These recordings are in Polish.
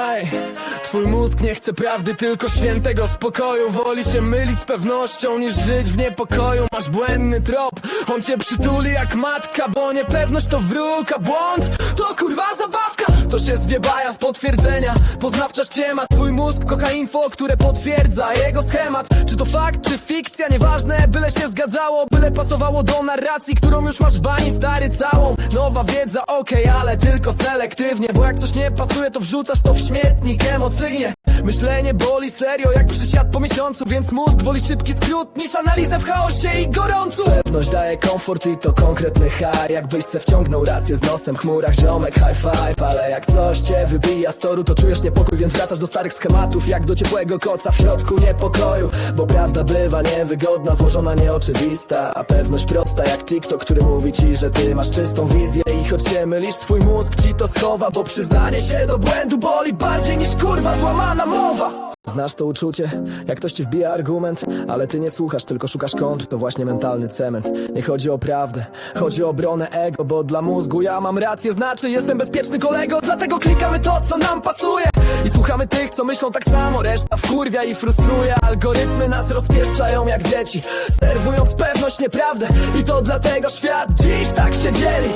Hey, twój mózg nie chce prawdy, tylko świętego spokoju. Woli się mylić z pewnością niż żyć w niepokoju. Masz błędny trop, on cię przytuli jak matka Bo niepewność to wróg, a błąd to kurwa zabawka. To się zwiebaja z potwierdzenia, poznawcza ściema Twój mózg kocha info, które potwierdza jego schemat. Czy to fakt, czy fikcja, nieważne, byle się zgadzało Byle pasowało do narracji, którą już masz w bani stary całą. Nowa wiedza, okej, ale tylko selektywnie Bo jak coś nie pasuje, to wrzucasz to w śmietnik emocyjnie Myślenie boli serio, jak przysiad po miesiącu Więc mózg woli szybki skrót niż analizę w chaosie i gorącu. Pewność daje komfort i to konkretny high. Jakbyś se wciągnął rację z nosem w chmurach Ziomek high five, ale jak coś cię wybija z toru To czujesz niepokój, więc wracasz do starych schematów Jak do ciepłego koca w środku niepokoju. Bo prawda bywa niewygodna, złożona, nieoczywista. A pewność prosta jak TikTok, który mówi ci, że ty masz czystą wizję. I choć się mylisz, twój mózg ci to schowa Bo przyznanie się do błędu boli bardziej niż kurwa złamana mowa Znasz to uczucie, jak ktoś ci wbija argument, ale ty nie słuchasz, tylko szukasz kontr, to właśnie mentalny cement. Nie chodzi o prawdę, chodzi o obronę ego, bo dla mózgu ja mam rację, znaczy jestem bezpieczny kolego, dlatego klikamy to, co nam pasuje. I słuchamy tych, co myślą tak samo, reszta wkurwia i frustruje, algorytmy nas rozpieszczają jak dzieci, serwując pewność, nieprawdę. I to dlatego świat dziś tak się dzieli.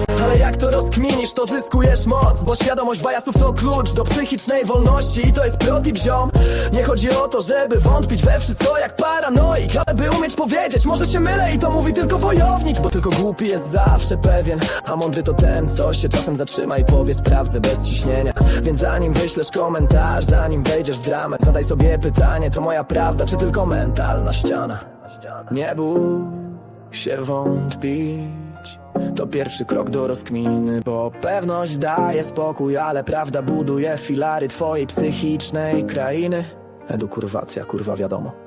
Jak to rozkminisz, to zyskujesz moc, bo świadomość bajasów to klucz do psychicznej wolności i to jest protip ziom. Nie chodzi o to, żeby wątpić we wszystko jak paranoik Ale by umieć powiedzieć, może się mylę i to mówi tylko wojownik Bo tylko głupi jest zawsze pewien A mądry to ten, co się czasem zatrzyma i powie sprawdzę bez ciśnienia. Więc zanim wyślesz komentarz, zanim wejdziesz w dramę Zadaj sobie pytanie, to moja prawda czy tylko mentalna ściana? Nie bój się wątpić to pierwszy krok do rozkminy, bo pewność daje spokój, ale prawda buduje filary twojej psychicznej krainy. Edukurwacja, kurwa wiadomo.